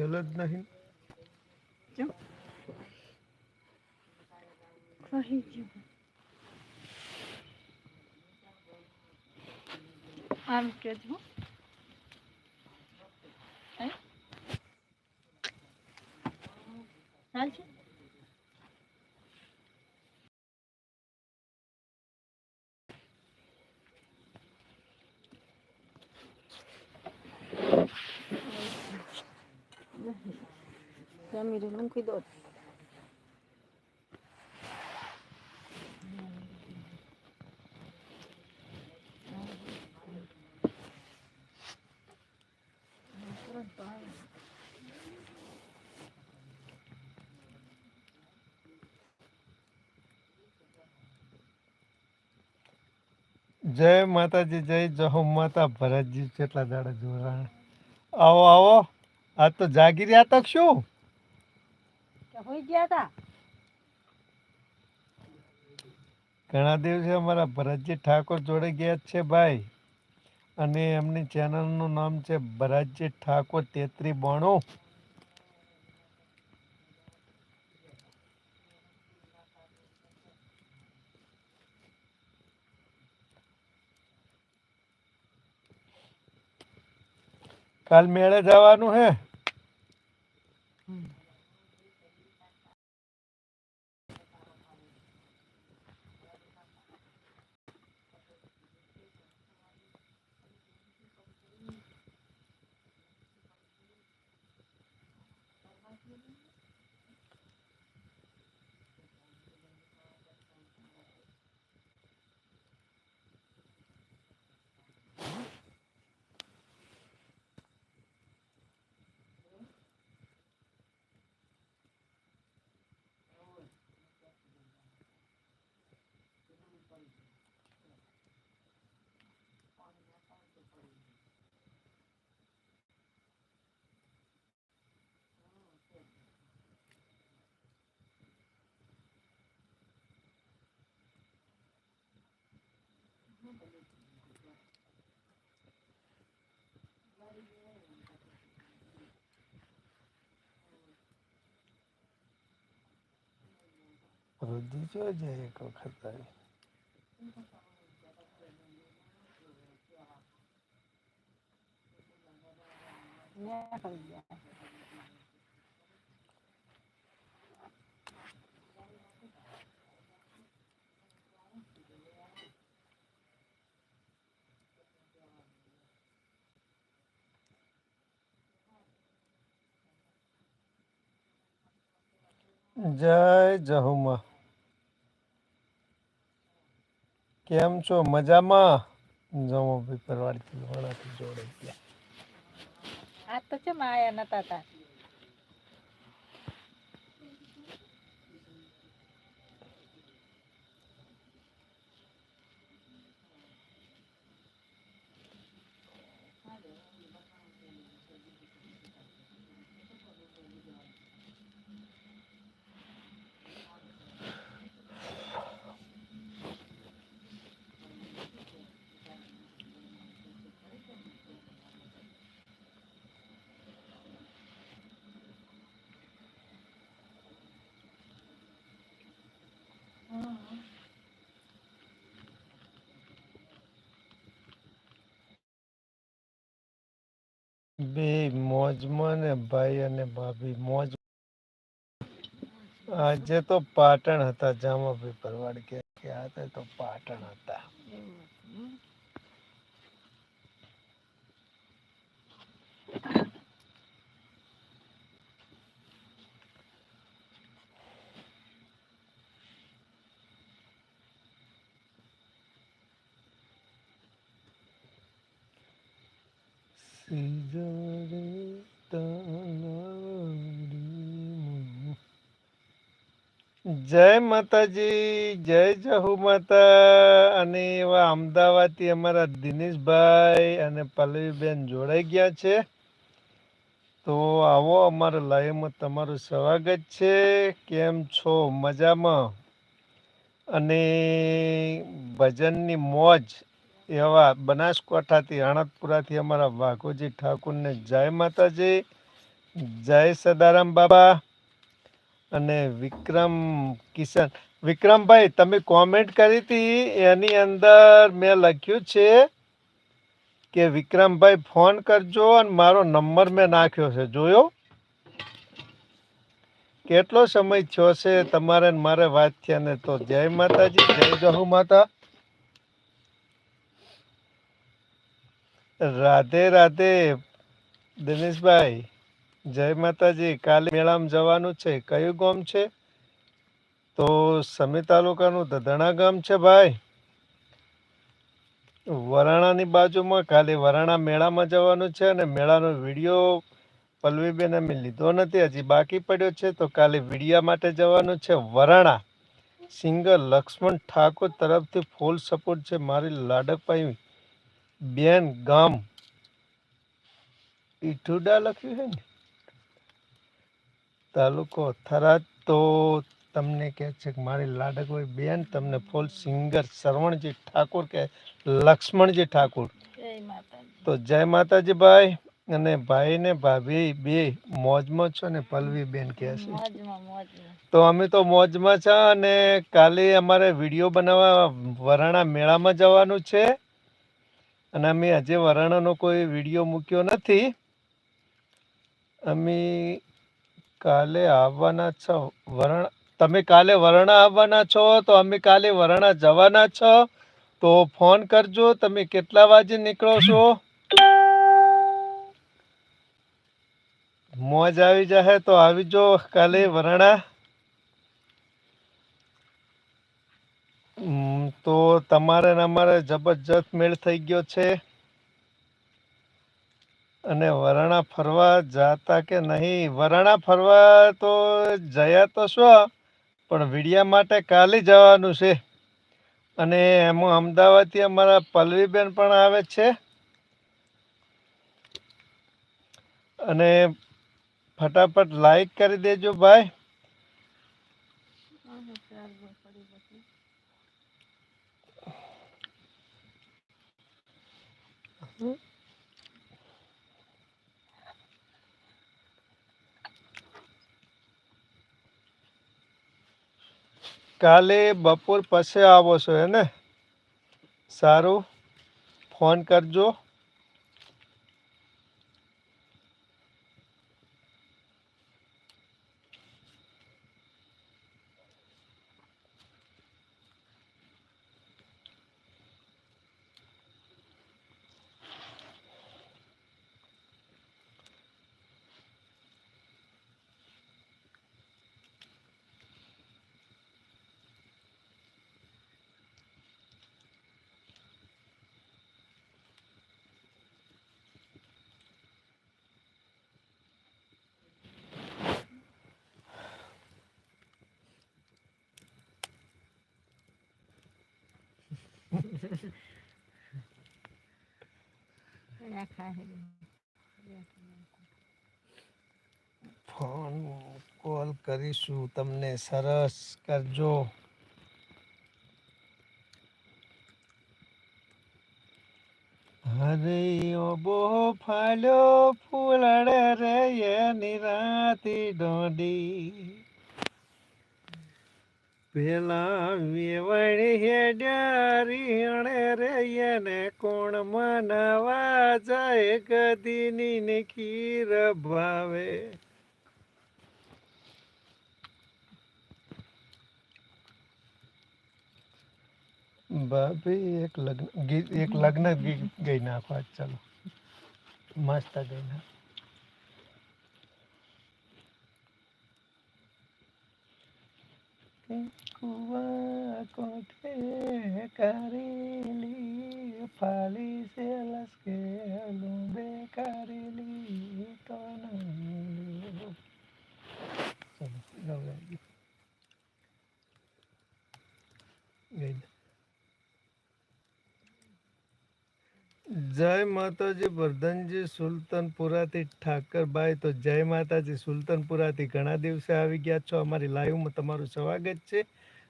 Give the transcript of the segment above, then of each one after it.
છેલ જ નહીં ચમ કહી ગયું આમ કેજો હે ચાલશે રહી મૂકી દો જય માતાજી, જય જહો માતા ભરતજી, કેટલા દાડા જોરા આવો આવો. આ તો જાગી રહ્યા તક શું? હોઈ ગયા હતા ઘણા દિવસે અમારા ભરતજી ઠાકોર જોડે ગયા છે ભાઈ. અને એમની ચેનલનું નામ છે ભરતજી ઠાકોર તેત્રી બાણું. કાલ મેળે જવાનું હે? ભરતજી જો જાય એક વખત આવી નીકળી ગયા જય જહુમા. કેમ છો? મજામાં? જમો ભાઈ પરવાડથી વણાથી જોડે ગયા. આ તો છે આયા નતા તા? બે મોજમાં ને ભાઈ અને ભાભી, મોજ. આજે તો પાટણ હતા, જામાભાઈ પરવાડ કે હતા તો પાટણ હતા. જય માતાજી, જય જહુ માતા અને એવા અમદાવાદથી અમારા દિનેશભાઈ અને પલ્લવીબેન જોડાઈ ગયા છે. તો આવો અમારા લાઈવમાં તમારું સ્વાગત છે. કેમ છો? મજામાં? અને ભજનની મોજ એવા બનાસકાંઠાથી આણંદપુરાથી અમારા વાઘોજી ઠાકુરને જય માતાજી, જય સદારામ બાબા અને વિક્રમ કિશન. વિક્રમભાઈ, તમે કોમેન્ટ કરી હતી, એની અંદર મેં લખ્યું છે કે વિક્રમભાઈ ફોન કરજો અને મારો નંબર મેં નાખ્યો છે. જોયો? કેટલો સમય થયો છે? તમારે મારે વાત છે ને તો જય માતાજી, જય જહુ માતા. રાધે રાધે. દિનેશભાઈ, જય માતાજી. કાલે મેળામાં જવાનું છે. કયું ગામ છે? તો સમી તાલુકાનું દધણા ગામ છે ભાઈ. વરાણાની બાજુમાં કાલે વરાણા મેળામાં જવાનું છે અને મેળાનો વીડિયો પલ્લવીબેન અમે લીધો નથી. હજી બાકી પડ્યો છે. તો કાલે વિડિયા માટે જવાનું છે વરાણા. સિંગર લક્ષ્મણ ઠાકોર તરફથી ફૂલ સપોર્ટ છે. મારી લાડકભાઈ બેન ગામ. ઈઠુડા લખ્યું છે ને? તાલુકો થરાદ. તો તમને કહે છે કે મારી લાડકભાઈ બેન તમને ફૂલ સિંગર શ્રવણજી ઠાકોર કે લક્ષ્મણજી ઠાકોર? તો જય માતાજી ભાઈ. અને ભાઈ ને ભાભી બે મોજમાં છો ને પલવી બેન કહે છે. તો અમે તો મોજમાં છે અને કાલે અમારે વીડિયો બનાવવા વરાણા મેળામાં જવાનું છે. અને અમે આજે વરાણાનો કોઈ વીડિયો મૂક્યો નથી. અમે કાલે આવવાના છો. વરણ, તમે કાલે વરાણા આવવાના છો, તો અમે કાલે વરાણા જવાના છો. તો ફોન કરજો, તમે કેટલા વાગે નીકળો છો? મોજ આવી જશે તો આવી જો કાલે વરાણા. તો તમારે ને અમારે જબરજસ્ત મેળ થઈ ગયો છે. અને વરાણા ફરવા જાતા કે નહીં? વરાણા ફરવા તો જયા તો શું પણ વિડિયા માટે કાલે જવાનું છે. અને એમાં અમદાવાદથી અમારા પલ્લવીબેન પણ આવે છે. અને ફટાફટ લાઈક કરી દેજો ભાઈ આને ચાલવું પડી પછી. કાલે બપોર પછી આવો છો હે ને? સારું? ફોન કરજો. ફોન કોલ કરીશું તમને સરસ કરજો. હરે બો ફાલ્યો ફૂલ રે નિરાતી રાતી ડોડી પેલા વેવણી હેડ્યારીણે રે એને કોણ મનાવા જાય ગદીની ને ખીર ભાવે. ભાભી, એક લગ્ન એક લગ્ન ગઈ નાખવા ચાલો. મસ્ત ગઈ ના કુવા કોઠે કરેલી ફાલી સે લસકે લુંબે કરેલી કોણ ચલો ગવડાવી ગઈ જય માતાજી વર્ધનજી સુલતાનપુરાથી ઠાકરભાઈ. તો જય માતાજી, સુલતાનપુરાથી ઘણા દિવસે આવી ગયા છો. અમારી લાઈવમાં તમારું સ્વાગત છે.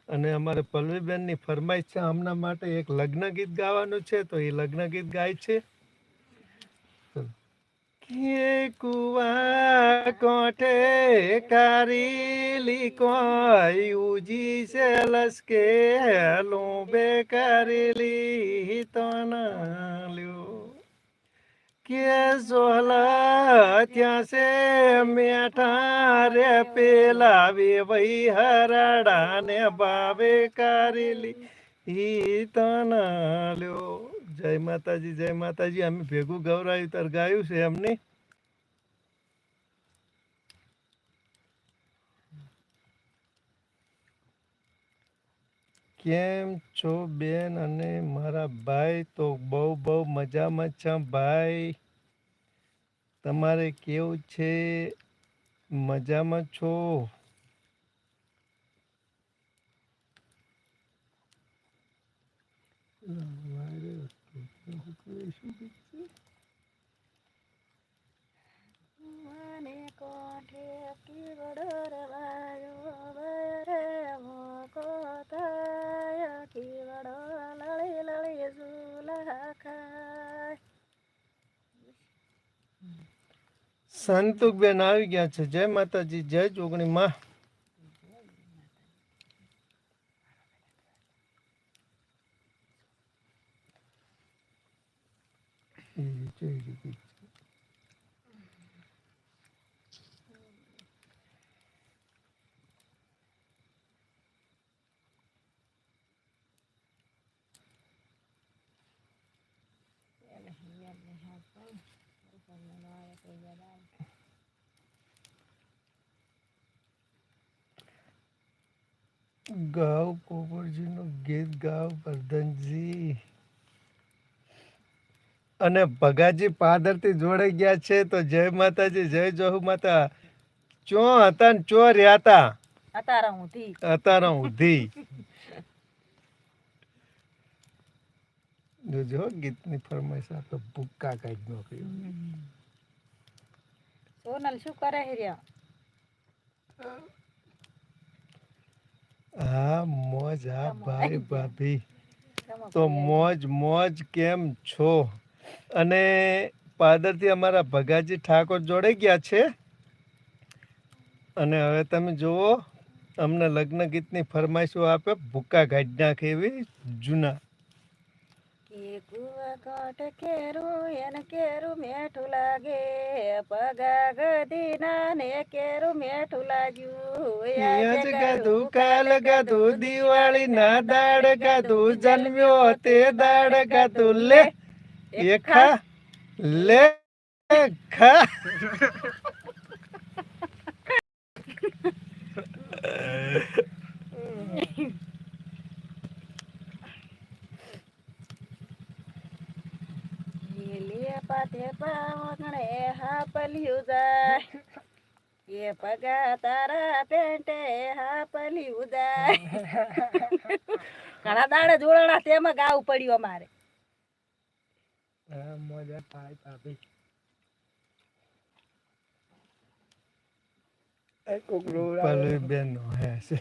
અને અમારે પલ્લવીબેનની ફરમાઈશ છે હમણાં માટે એક લગ્ન ગીત ગાવાનું છે. તો એ લગ્ન ગીત ગાય છે. એ કુવા કોઠે કારેલી કોઈ ઉજી છે લસકે લોબે કરેલી તો ના લ્યો કે સોહલા ત્યાં છે મેઠા રે પેલા વે વહી હરાડા ને બાવે કરેલી ઈ તો ના લ્યો. જય માતાજી જય માતાજી. અમે ભેગું ગૌરાયું તાર ગાયું છે એમની. કેમ છો બેન અને મારા ભાઈ? તો બહુ બહુ મજામાં છે ભાઈ. તમારે કેવું છે? મજામાં છો? મને કોઠે કીવડો રવાયો વરે મોકો થાય કીવડો લળી લળી ઝૂલા સંતુકબેન આવી ગયા છે. જય માતાજી, જય જોગણી માં. ગાવ પોપરજીનું ગીત ગાવ વર્ધનજી. અને ભગાજી પાદરથી જોડાઈ ગયા છે તો જય માતાજી જય જોહુ માતા. ચો હતા ને ચો રહ્યા હતા? અતારા થી અતારા ઉધી જોજો ગીતની ફરમાઈશ આપે ભૂક્કા ભૂક્કા નો નોકરી સોનલ શું કરે હિર્યા હા મોજ હા ભાઈ ભાભી. તો મોજ મોજ કેમ છો? અને પાદરથી અમારા ભગાજી ઠાકોર જોડાઈ ગયા છે? અને હવે તમે જુઓ અમને લગ્ન ગીતની ફરમાઈશો આપે ભૂકા ગાઢ નાખે એવી જૂના કે કુવા કાંઠ કેરું એને કેરું મેઠું લાગે. પગા ગદીના ને કેરું મેઠું લાગ્યું. ગાધું કાલ ગાધું દિવાળી ના દાડ ગાધું જન્મ્યો તે દાડ ગાધું. લે એ ખા લે ખા. પાથે પાવગણે હા પલ્યું જાય. એ પગા તારા પેન્ટે હા પલ્યું જાય. ઘણા દાડે જોડાણા તેમાં ગાવું પડ્યું અમારે. મજા થાય ભાભી પલવી હે છે.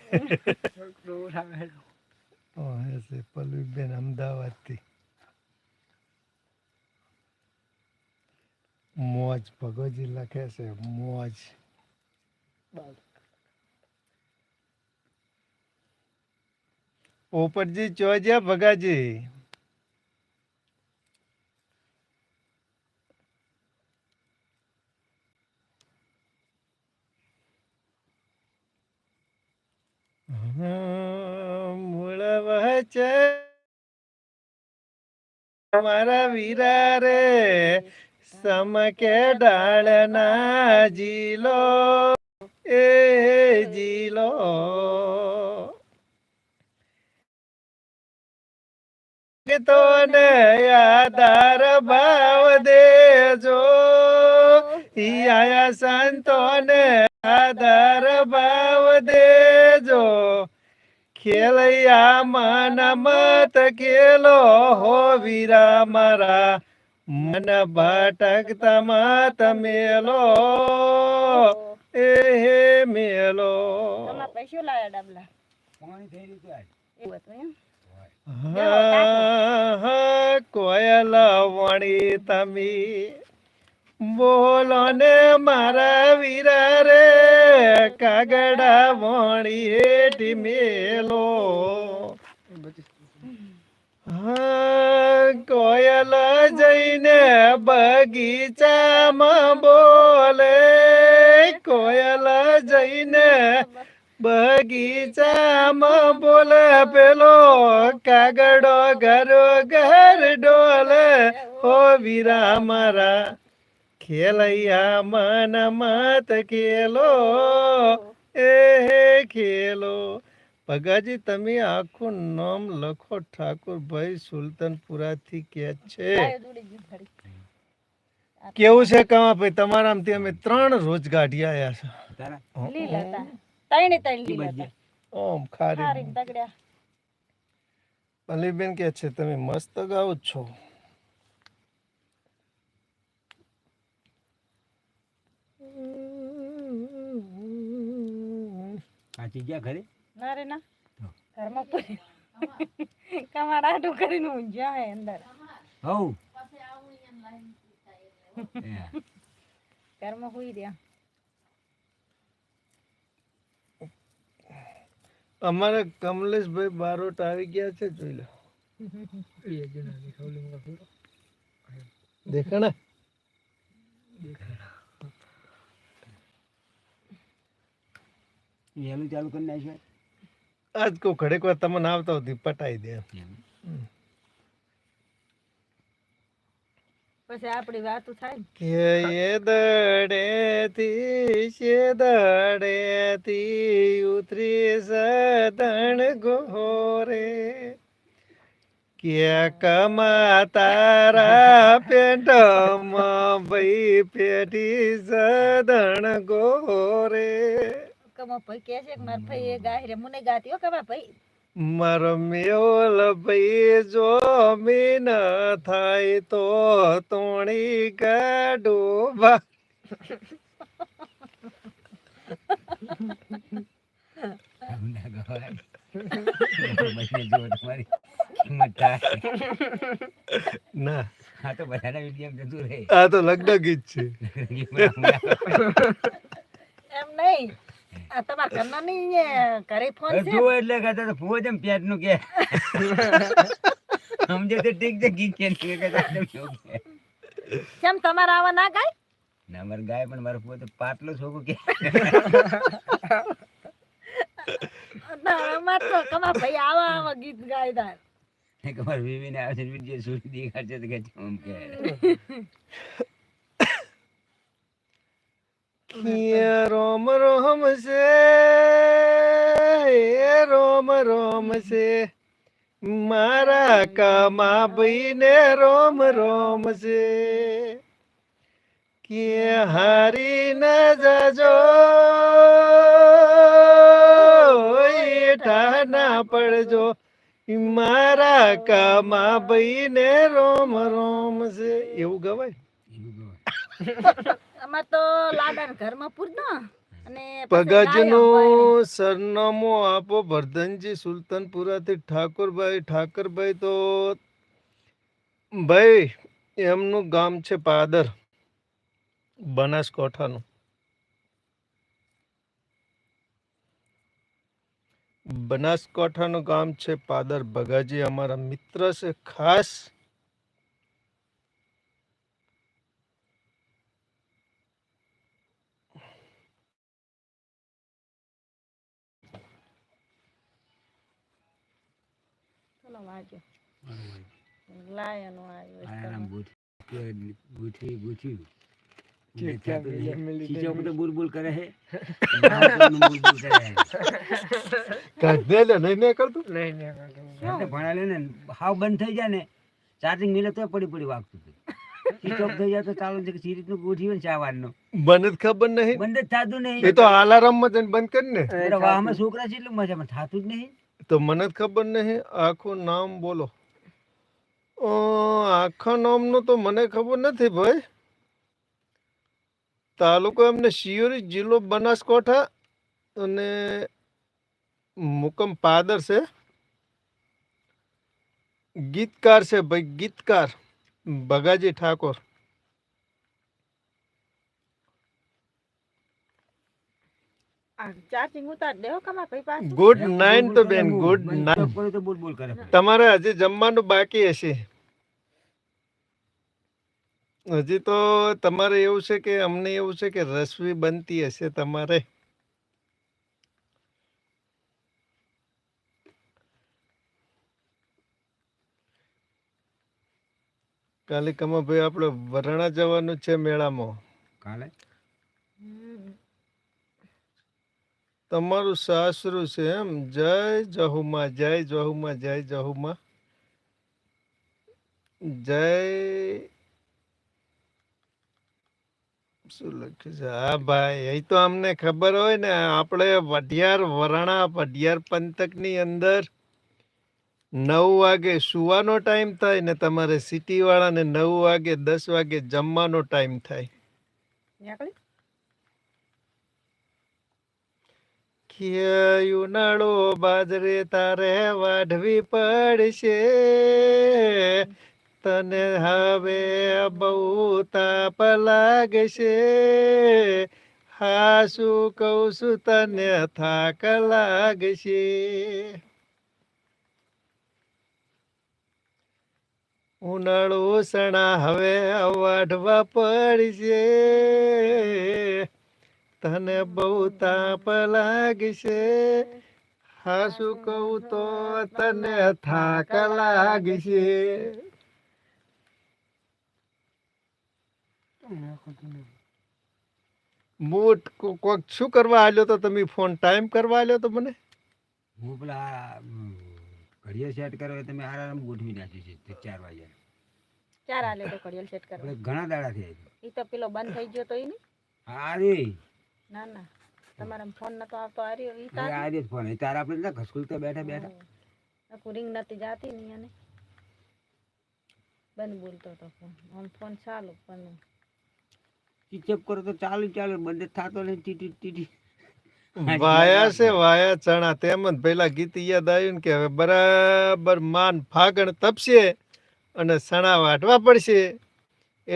હે છે પલવી બેન અમદાવાદથી મોજ ભગવજી લખે છે મોજ. પોપટજી ચોજ્યા ભગાજી? મૂળ વહચે મારા વીરા રે. સમકે ડાળના જીલો એ જીલો તો ને આધાર ભાવ દેજો. આયા સંતોને આધાર ભાવ દેજો. ખેલૈયા મન મત ખેલો હો વીરા મારા. મન ભટકતા તમે મેલો એ હે મેલો. પૈસો લાયા ડબલા. હા કોયલ વણી તમે. બોલો ને મારા વીરા રે કાગડા વણી હેઠી મેલો. કોયલ જઈને બગીચામાં બોલે. કોયલ જઈને બગીચામાં બોલે. પેલો કાગડો ઘરો ઘર ડોલે. હો વીરા મારા, ખેલૈયા મન મત ખેલો. એ ખેલો. ભગાજી તમે આખું નામ લખો ઠાકોરભાઈ સુલતાનપુરાથી કે છે. કેવું છે કમાભાઈ? તમારામાંથી અમે ત્રણ રોજ ગાડી આયા છે. ઓમ ખારી. અલીબેન કે છે તમે મસ્ત ગાઓ છો. કાચી ગયા ઘરે? ના રે ના. ઘરમાં પૂરી કમાડ આટું કરીને હું હે અંદર. હઉ. ઘરમાં હુઈ રહ્યા. અમારા કમલેશભાઈ બારોટ આવી ગયા છે જોઈ લો. દેખાણા? દેખાણા. ચાલુ કરી નાખ્યું આજ કો ઘડીક વાર તમને આવતા હતી પટાઈ દે. પછી આપણી વાતો થાય કે એ દડેથી છે દડેથી ઉતરી સદણ ગોરે કે કમા તારા પેટમાં ભાઈ પેટી સદણ ગોરે કમા ભાઈ કહે છે કે મારા ભાઈ એ ગાય રે મને ગાતી હો કમા ભાઈ? મારો ભાઈ જો મીન થાય તો તોણી ગાડો બા બંને જો તમારી કિંમત થાય. ના. આ તો બધાના વીડિયો જતું રહે. આ તો લગ્ન ગીત છે. એમ નહીં. તમારા ઘરના નહીં ઘરે ફોન છે? જો એટલે કહેતા તો ફૂવો જેમ પેટનું કે. સમજે તો ઠીક છે ગીત કે કહેતા કેમ તમારે આવા ના ગાય? ના મારે ગાય પણ મારો ફૂવો તો પાટલો છોકો કે. ના, અમાર તો કમા ભાઈ આવા આવા ગીત ગાય તાર કે મારા બેબી ને આવે છે વીડિયો સુધી દેખાડશે તો કે આમ કે. કિય રોમ રોમ છે રોમ રોમ છે. મારા કામા ભાઈને રોમ રોમ છે. કે હારી ન જાજો એઠા ના પડજો. મારા કામા ભાઈને રોમ રોમ છે. એવું ગવાય. અમાર તો લાડાના ઘરમાં પૂરતો. અને. પગાજનું સરનામું આપો વર્ધનજી સુલતાનપુરાથી ઠાકોરભાઈ. ઠાકરભાઈ તો ભાઈ એમનું ગામ છે પાદર બનાસકાંઠાનું. બનાસકાંઠાનું ગામ છે પાદર. ભગાજી અમારા મિત્ર છે ખાસ ચલો વાંચો લાયનો આવ્યો લે નહીં. નહીં કરતું એટલે ભણા લે ને હાવ બંધ થઈ જાય ને ચાર્જિંગ મિલે તો પડી પડી વાગતું ઓફ થઈ જાય તો ચાલુ છે કે સી રીતનું ગોઠવી ને ચાવાનું મને જ ખબર નહીં. બંધ જ થતું નહીં. એ તો અલાર્મમાં બંધ કરી ને. વાહમાં છોકરા છે એટલું મજામાં થતું જ નહીં. તો મને જ ખબર નહીં. આખું નામ બોલો. આખા નામનું તો મને ખબર નથી ભાઈ. તાલુકો એમને શિયોરી જિલ્લો બનાસકાંઠા અને મુકમ પાદર છે. ગીતકાર છે ભાઈ, ગીતકાર ભગાજી ઠાકોર ચાર્જિંગ ઉતાર દેવો કમા ભાઈ પાછું ગુડ નાઇન નાઇટ તો બેન ગુડ નાઇટ તમારે હજી જમવાનું બાકી હશે. હજી તો તમારે એવું છે કે અમને એવું છે કે રસવી બનતી હશે તમારે. કાલે કમાભાઈ આપણે વરણા જવાનું છે મેળામાં. કાલે. તમારું સાસરું છે એમ, જય જહુમાં જય જહુમાં જય જહુમાં. જય શું લખ્યું છે? હા ભાઈ, એ તો અમને ખબર હોય ને, આપણે વઢિયાર વરાણા, વઢિયાર પંથકની અંદર નવ વાગે સુવાનો ટાઈમ થાય ને તમારે સિટી વાળાને નવ વાગે દસ વાગે જમવાનો ટાઈમ થાય. નીકળી ઉનાળો બાજરે તારે વાઢવી પડશે. તને હવે બહુ તાપ લાગશે હા, શું કહું છું, તને થાક લાગશે. ઉનાળો સણા હવે વાઢવા પડશે. તને બહુ તાપ લાગશે. હાસુ કહું તો તને થાક લાગશે. મોટ કો- કોક શું કરવા આલ્યો તો તમે? ફોન ટાઈમ કરવા આલ્યો તો મને? હું પેલા ઘડિયાળ સેટ કરવા તમે આરામ ગોઠવી નાખ્યું છે ચાર વાગ્યા ચાર આલે તો ઘડિયાળ સેટ કરવા. ઘણા દાડા થયા એ તો પેલો બંધ થઈ ગયો તો એ નહીં? હા રે ના ના. તમારા ફોન નતો આવતો આ ઈ હવે તાર ફોન એ તારા આપણે ઘસકુલતા બેઠા બેઠા. આખું નથી જાતી ને એને બંધ બોલતો તો ફોન આમ ફોન ચાલુ પણ ચીચપ કરો તો ચાલુ ચાલુ. બંધ જ નહીં ટીટી ટીટી. વાયા છે વાયા ચણા. તેમજ પેલા ગીત યાદ આવ્યું કે હવે બરાબર માન ફાગણ તપશે અને સણા વાટવા પડશે.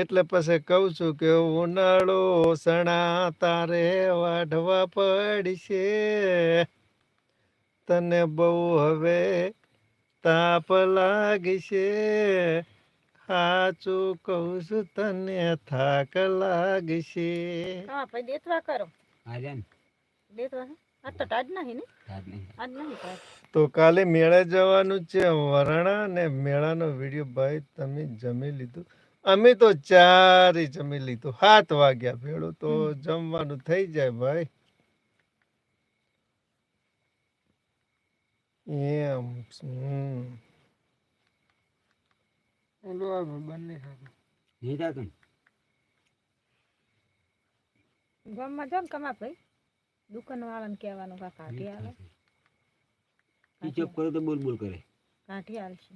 એટલે પછી કહું છું કે ઉનાળો સણા તારે વાઢવા પડશે. તને બહુ હવે તાપ લાગશે. સાચું કહું છું તને થાક લાગશે. હા ભાઈ દેતવા કરો. દેતવા તો કાલે મેળા જવાનું છે વરણા ને મેળાનો વીડિયો ભાઈ તમે જમી લીધું. અમે તો ચારે જમી લીધું. સાત વાગ્યા ભેળું. તો જમવાનું થઈ જાય ભાઈ. એમ થતું ગામમાં જો ને કમા ભાઈ. દુકાન વાળાને કહેવાનું કા આવે કરો તો બોલ બોલ કરે. કાઢી આલશે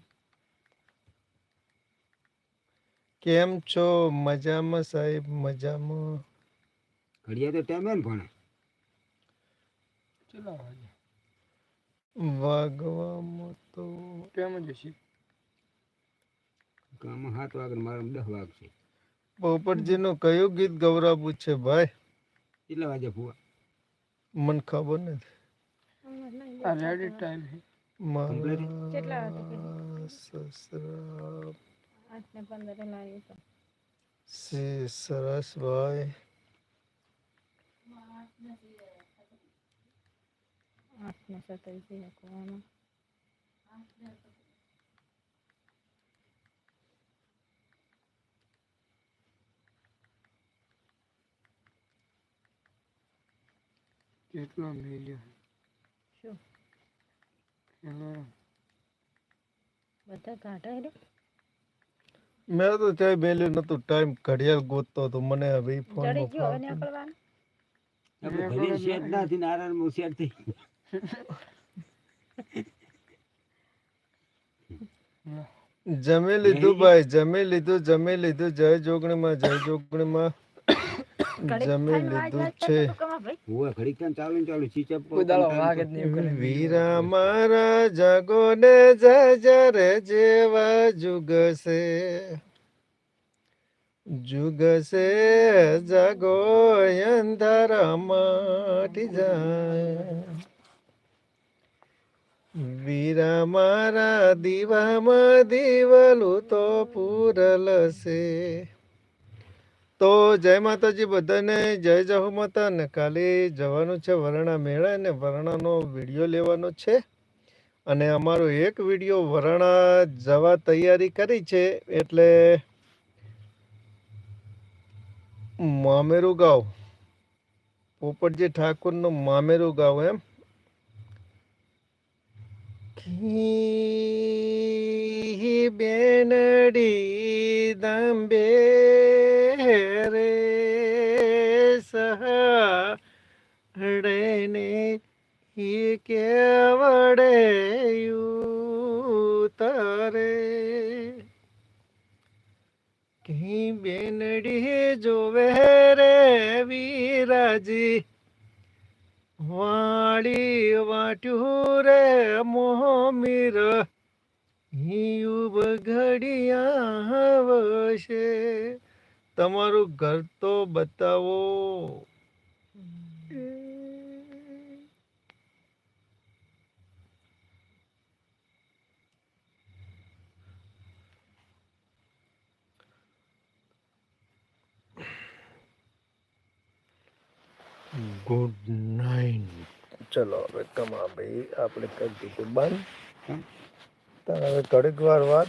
કેમ છો? મજામાં સાહેબ મજામાં. ઘડિયા તો ટાઈમે ને ભણે. વાગવામાં તો કામ સાત વાગે ને મારા દસ વાગશે. પોપટજીનું કયું ગીત ગૌરાવું છે ભાઈ? કેટલા વાગે ફુવા મને ખબર નથી. આ રેડી ટાઈમ છે. મારા સસરા આઠ ને પંદર લાવ્યું તો. શ્રી સરસભાઈ આઠ ને સત્યાવીસ કોણ શું? બધા કાઢે રે મેં તો ચાય બેલ્યું નતું ટાઈમ ઘડિયાળ ગોતતો તો મને હવે ફોન ચડી ગયો અને નીકળવાનું? આપણે ઘડિયાળ સેટ ના થઈને આરામ સેટ થઈ જમી લીધું ભાઈ જમી લીધું જમી લીધું. જય જોગણીમાં જય જોગણીમાં. જમી લીધું છે. કમા ઘડીક time ચાલુ ચાલુ ચીચપ વીરા મારા જાગો ને જજર જેવા જુગસે જુગ સે જગો અંધારા માટી જાય. વીરા મારા દીવામાં દીવાલું તો પૂરલ છે તો જય માતાજી બધાને, જય જહુ માતા. ને કાલે જવાનું છે વરણા મેળા અને વરણાનો વીડિયો લેવાનો છે. અને અમારો એક વીડિયો વરણા જવા તૈયારી કરી છે, એટલે મામેરું ગાવ, પોપટજી ઠાકોરનું મામેરું ગાવ એમ. બેનડી દાંબે રે સહડેને ઈ કેવડે તરે કહી બેનડી જોવે રે વીરાજી વાળી વાટ્યું રે મોમીર. હિયુબ ઘડિયા આવશે તમારું ઘર તો બતાવો. ગુડ નાઇટ ચલો હવે કમા ભાઈ આપણે કરી દીધું બંધ. હવે થોડીક વાર વાત.